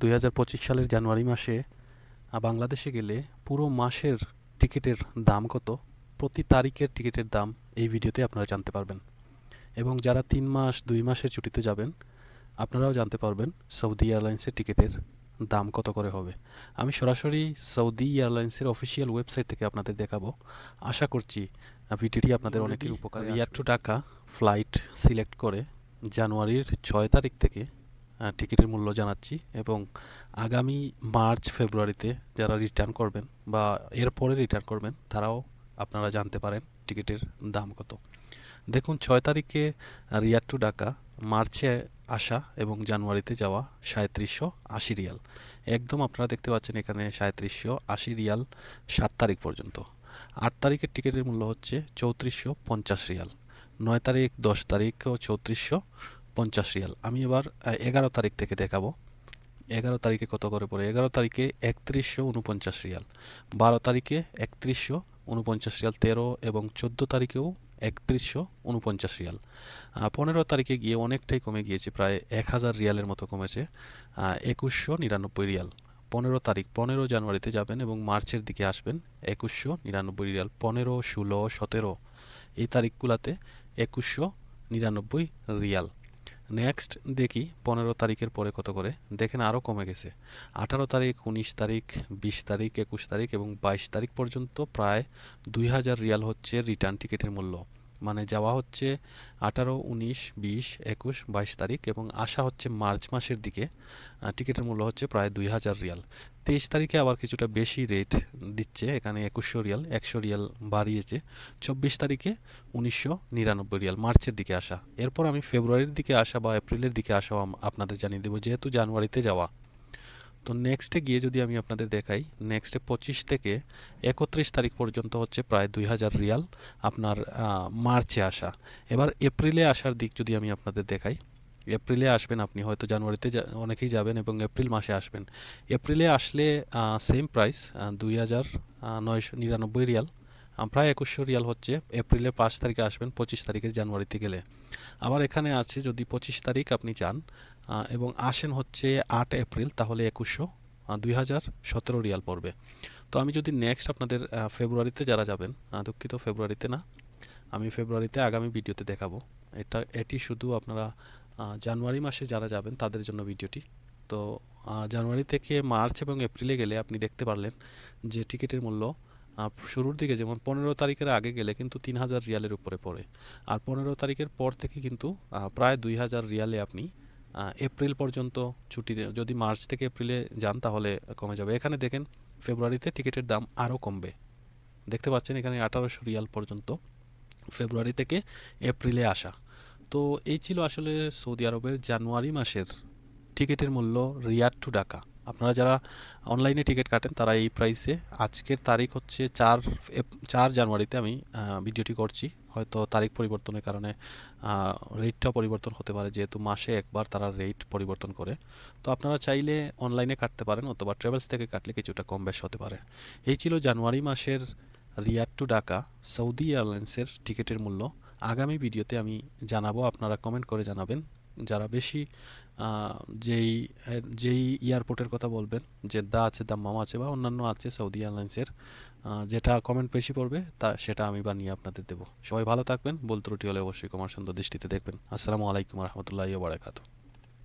দুই হাজার পঁচিশ সালের জানুয়ারি মাসে বাংলাদেশে গেলে পুরো মাসের টিকিটের দাম কত? প্রতি তারিখের টিকিটের দাম এই ভিডিওতে আপনারা জানতে পারবেন। এবং যারা তিন মাস দুই মাসের ছুটিতে যাবেন আপনারাও জানতে পারবেন সৌদি এয়ারলাইন্সের টিকিটের দাম কত করে হবে। আমি সরাসরি সৌদি এয়ারলাইন্সের অফিসিয়াল ওয়েবসাইট থেকে আপনাদের দেখাবো। আশা করছি ভিডিওটি আপনাদের অনেকের উপকার Riyadh to Dhaka flight select করে জানুয়ারির ছয় তারিখ থেকে টিকিটের মূল্য জানাচ্ছি এবং আগামী মার্চ, ফেব্রুয়ারিতে যারা রিটার্ন করবেন বা এরপরে রিটার্ন করবেন, তারাও আপনারা জানতে পারেন টিকিটের দাম কত। দেখুন, ছয় তারিখে রিয়ার টু ঢাকা মার্চে আসা এবং জানুয়ারিতে যাওয়া সাঁত্রিশশো আশি রিয়াল। একদম আপনারা দেখতে পাচ্ছেন এখানে সাঁত্রিশশো আশি রিয়াল সাত তারিখ পর্যন্ত। আট তারিখের টিকিটের মূল্য হচ্ছে চৌত্রিশশো পঞ্চাশ রিয়াল। নয় তারিখ, দশ তারিখও চৌত্রিশশো পঞ্চাশ রিয়াল। আমি এবার এগারো তারিখ থেকে দেখাবো। এগারো তারিখে কত করে পড়ে? এগারো তারিখে একত্রিশশো উনপঞ্চাশ রিয়াল। বারো তারিখে একত্রিশশো উনপঞ্চাশ রিয়াল। তেরো এবং চোদ্দ তারিখেও একত্রিশশো উনপঞ্চাশ রিয়াল। পনেরো তারিখে গিয়ে অনেকটাই কমে গিয়েছে। প্রায় এক হাজার রিয়ালের মতো কমেছে। একুশশো নিরানব্বই রিয়াল। পনেরো তারিখ, পনেরো জানুয়ারিতে যাবেন এবং মার্চের দিকে আসবেন একুশশো নিরানব্বই রিয়াল। পনেরো, ষোলো, সতেরো এই তারিখগুলোতে একুশশো নিরানব্বই রিয়াল। নেক্সট দেখি পনেরো তারিখের পরে কত করে। দেখেন আরও কমে গেছে। আঠারো তারিখ, উনিশ তারিখ, বিশ তারিখ, একুশ তারিখ এবং বাইশ তারিখ পর্যন্ত প্রায় দুই হাজার রিয়াল হচ্ছে রিটার্ন টিকিটের মূল্য। মানে যাওয়া হচ্ছে আঠারো, উনিশ, বিশ, একুশ, বাইশ তারিখ এবং আসা হচ্ছে মার্চ মাসের দিকে। টিকিটের মূল্য হচ্ছে প্রায় দুই হাজার রিয়াল। তেইশ তারিখে আবার কিছুটা বেশি রেট দিচ্ছে, এখানে একুশশো রিয়াল, একশো রিয়াল বাড়িয়েছে। চব্বিশ তারিখে উনিশশো নিরানব্বই রিয়াল মার্চের দিকে আসা। এরপর আমি ফেব্রুয়ারির দিকে আসা বা এপ্রিলের দিকে আসাও আপনাদের জানিয়ে দেবো, যেহেতু জানুয়ারিতে যাওয়া। তো নেক্সটে গিয়ে যদি আমি আপনাদের দেখাই নেক্সটে পঁচিশ থেকে একত্রিশ তারিখ পর্যন্ত হচ্ছে প্রায় দুই হাজার রিয়াল আপনার মার্চে আসা। এবার এপ্রিলে আসার দিক যদি আমি আপনাদের দেখাই, এপ্রিলে আসবেন আপনি, হয়তো জানুয়ারিতে অনেকেই যাবেন এবং এপ্রিল মাসে আসবেন। এপ্রিলে আসলে সেম প্রাইস দুই হাজার নয়শো নিরানব্বই রিয়াল। প্রায় একুশশো রিয়াল হচ্ছে এপ্রিলে পাঁচ তারিখে আসবেন, পঁচিশ তারিখে জানুয়ারিতে গেলে। আবার এখানে আছে যদি পঁচিশ তারিখ আপনি আহ, এবং আসেন হচ্ছে আট এপ্রিল তাহলে একুশশো দুই হাজার সতেরো রিয়াল পড়বে। তো আমি যদি নেক্সট আপনাদের ফেব্রুয়ারিতে যারা যাবেন দুঃখিত ফেব্রুয়ারিতে না আমি ফেব্রুয়ারিতে আগামী ভিডিওতে দেখাবো। এটা এটি শুধু আপনারা জানুয়ারি মাসে যারা যাবেন তাদের জন্য ভিডিওটি। তো জানুয়ারি থেকে মার্চ এবং এপ্রিলে গেলে আপনি দেখতে পারলেন যে টিকিটের মূল্য শুরুর দিকে যেমন পনেরো তারিখের আগে গেলে কিন্তু তিন হাজার রিয়ালের উপরে পড়ে। আর পনেরো তারিখের পর থেকে কিন্তু প্রায় দুই হাজার রিয়ালে আপনি এপ্রিল পর্যন্ত ছুটি যদি মার্চ থেকে এপ্রিলে যান তাহলে কমে যাবে। এখানে দেখেন, ফেব্রুয়ারিতে টিকিটের দাম আরও কমবে। দেখতে পাচ্ছেন এখানে আঠারোশো রিয়াল পর্যন্ত ফেব্রুয়ারি থেকে এপ্রিলে আসা। তো এই ছিল আসলে সৌদি আরবের জানুয়ারি মাসের টিকিটের মূল্য রিয়াদ টু ঢাকা। আপনারা যারা অনলাইনে টিকিট কাটেন, তারা এই প্রাইসে আজকের তারিখ হচ্ছে চার চার জানুয়ারিতে আমি ভিডিওটি করছি। হয়তো তারিখ পরিবর্তনের কারণে রেটটা পরিবর্তন হতে পারে, যেহেতু মাসে একবার তারা রেট পরিবর্তন করে। তো আপনারা চাইলে অনলাইনে কাটতে পারেন, অথবা ট্রাভেলস থেকে কাটলে কিছুটা কম বেশ হতে পারে। এই ছিল জানুয়ারি মাসের রিয়াদ টু ঢাকা সৌদি এয়ারলাইন্সের টিকিটের মূল্য। আগামী ভিডিওতে আমি জানাব, আপনারা কমেন্ট করে জানাবেন। যারা বেশি যেই যেই এয়ারপোর্টের কথা বলবেন যে দা আছে দা মামা আছে বা অন্যান্য আছে, সৌদি এয়ারলাইন্সের যেটা কমেন্ট বেশি পড়বে, তা সেটা আমি বানিয়ে আপনাদের দেবো। সবাই ভালো থাকবেন বল ত্রুটি হলে অবশ্যই কমার সুন্দর দৃষ্টিতে দেখবেন। আসসালামু আলাইকুম রহমতুল্লাহ বারাকাতু